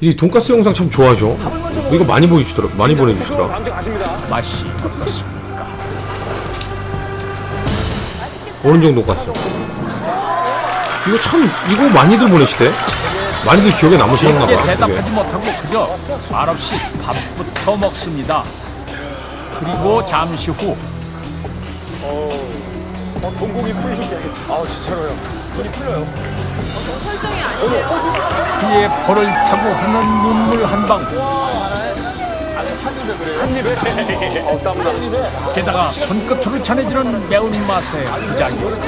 이 돈가스 영상 참 좋아하죠. 이거 많이 보여주시더라. 많이 보내주시더라. 맛이 어떻습니까? 오른쪽 돈가스. 이거 참 이거 많이들 보내시대. 많이들 기억에 남으시는가 봐. 대답하지 못하고 그저 말없이 밥부터 먹습니다. 그리고 잠시 후 어, 동공이 풀리셨어요. 아 진짜로요. 눈이 풀려요. 설정이 아니에요. 그의 볼을 타고 하는 눈물 한 방. 한 입에. 어 땀나. 게다가 손끝으로 전해지는 매운맛의 부작용.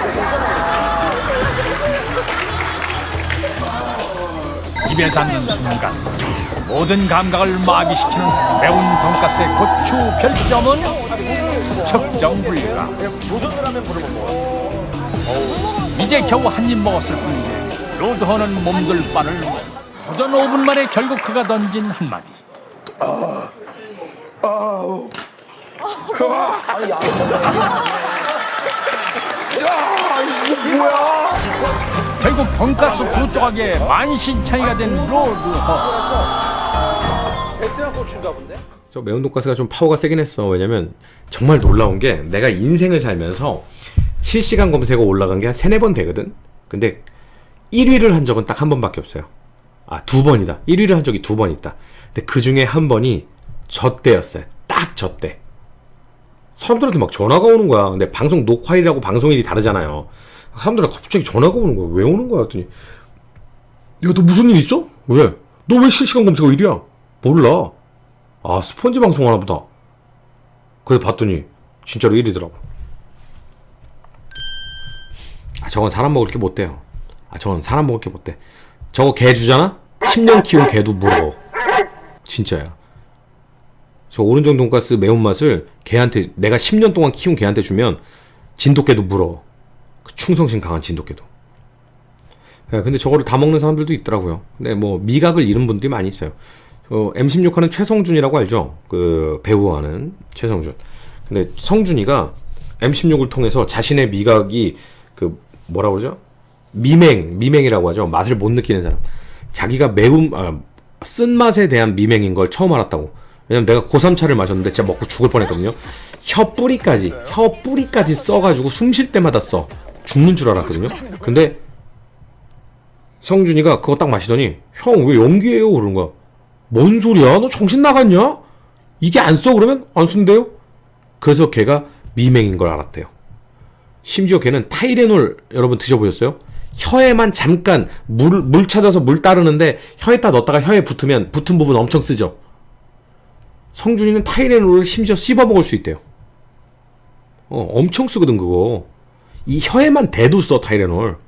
입에 닿는 순간 모든 감각을 마비시키는 매운 돈가스의 고추 별점은 측정 불가. 도전을 하면 부를 못 먹어. 이제 겨우 한 입 먹었을 뿐인데 로드허는 몸둘 바를 도전 5분 만에 결국 그가 던진 한마디. 결국 돈가스 두 조각에 만신창이가 된 로드허. 베트남 고추인가 본데? 저 매운 돈가스가 좀 파워가 세긴 했어. 왜냐면 정말 놀라운 게 내가 인생을 살면서 실시간 검색어 올라간 게 한 세네 번 되거든. 근데 1위를 한 적은 딱 한 번밖에 없어요. 아, 두 번이다. 1위를 한 적이 두 번 있다. 근데 그 중에 한 번이 저 때였어요. 딱 저 때. 사람들한테 막 전화가 오는 거야. 근데 방송 녹화일이라고 방송일이 다르잖아요. 사람들한테 갑자기 전화가 오는 거야. 왜 오는 거야? 했더니 야, 너 무슨 일 있어? 왜? 너 왜 실시간 검색어 1위야? 몰라. 아, 스펀지 방송 하나 보다. 그래서 봤더니 진짜로 1위더라고. 아, 저건 사람 먹을 게 못 돼요. 아, 저건 사람 먹을 게 못 돼. 저거 개 주잖아? 10년 키운 개도 물어. 진짜야. 저 오른쪽 돈가스 매운맛을 개한테 내가 10년 동안 키운 개한테 주면 진돗개도 물어. 그 충성심 강한 진돗개도. 예, 근데 저거를 다 먹는 사람들도 있더라고요. 근데 뭐 미각을 잃은 분들이 많이 있어요. 저 M16 하는 최성준이라고 알죠? 그 배우하는 최성준. 근데 성준이가 M16을 통해서 자신의 미각이 그 뭐라 그러죠? 미맹, 미맹이라고 하죠. 맛을 못 느끼는 사람. 자기가 매운 아, 쓴맛에 대한 미맹인 걸 처음 알았다고. 왜냐면 내가 고3차를 마셨는데 진짜 먹고 죽을 뻔했거든요. 혀 뿌리까지, 혀 뿌리까지 써가지고 숨 쉴 때마다 써. 죽는 줄 알았거든요. 근데 성준이가 그거 딱 마시더니 형 왜 연기해요? 그러는 거야. 뭔 소리야? 너 정신 나갔냐? 이게 안 써? 그러면 안 쓴대요? 그래서 걔가 미맹인 걸 알았대요. 심지어 걔는 타이레놀 여러분 드셔보셨어요? 혀에만 잠깐 물, 물 찾아서 물 따르는데 혀에다 넣었다가 혀에 붙으면 붙은 부분 엄청 쓰죠. 성준이는 타이레놀을 심지어 씹어 먹을 수 있대요. 어, 엄청 쓰거든 그거. 이 혀에만 대도 써 타이레놀.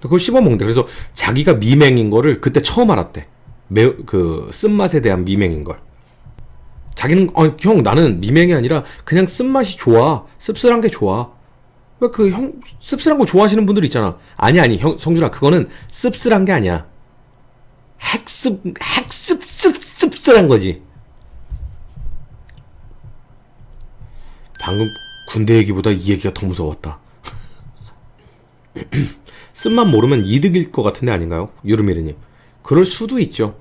그걸 씹어 먹는데 그래서 자기가 미맹인 거를 그때 처음 알았대. 매우 그 쓴맛에 대한 미맹인 걸. 자기는 어, 형 나는 미맹이 아니라 그냥 쓴맛이 좋아. 씁쓸한 게 좋아. 왜 그 형 씁쓸한 거 좋아하시는 분들 있잖아. 아니 아니 형 성준아 그거는 씁쓸한 게 아니야. 핵습 핵습 씁 씁쓸한 거지. 방금 군대 얘기보다 이 얘기가 더 무서웠다. 쓴맛 모르면 이득일 것 같은데 아닌가요? 유르미르님. 그럴 수도 있죠.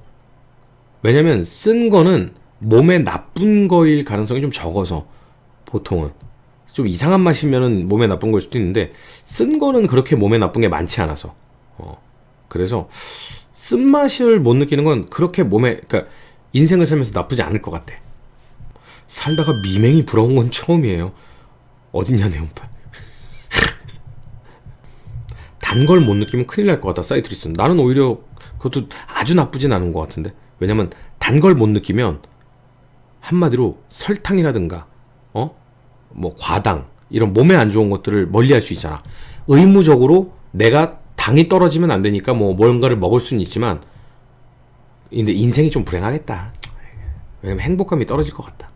왜냐면 쓴 거는 몸에 나쁜 거일 가능성이 좀 적어서 보통은. 좀 이상한 맛이면은 몸에 나쁜 걸 수도 있는데 쓴 거는 그렇게 몸에 나쁜 게 많지 않아서. 어. 그래서 쓴 맛을 못 느끼는 건 그렇게 몸에 그러니까 인생을 살면서 나쁘지 않을 것 같아. 살다가 미맹이 부러운 건 처음이에요. 어딨냐 내용판 단걸 못 느끼면 큰일 날 것 같다 사이트리스 나는 오히려 그것도 아주 나쁘진 않은 것 같은데? 왜냐면 단 걸 못 느끼면 한마디로 설탕이라든가 어? 뭐 과당 이런 몸에 안 좋은 것들을 멀리할 수 있잖아. 의무적으로 내가 당이 떨어지면 안 되니까 뭐 뭔가를 먹을 수는 있지만 근데 인생이 좀 불행하겠다. 왜냐면 행복감이 떨어질 것 같다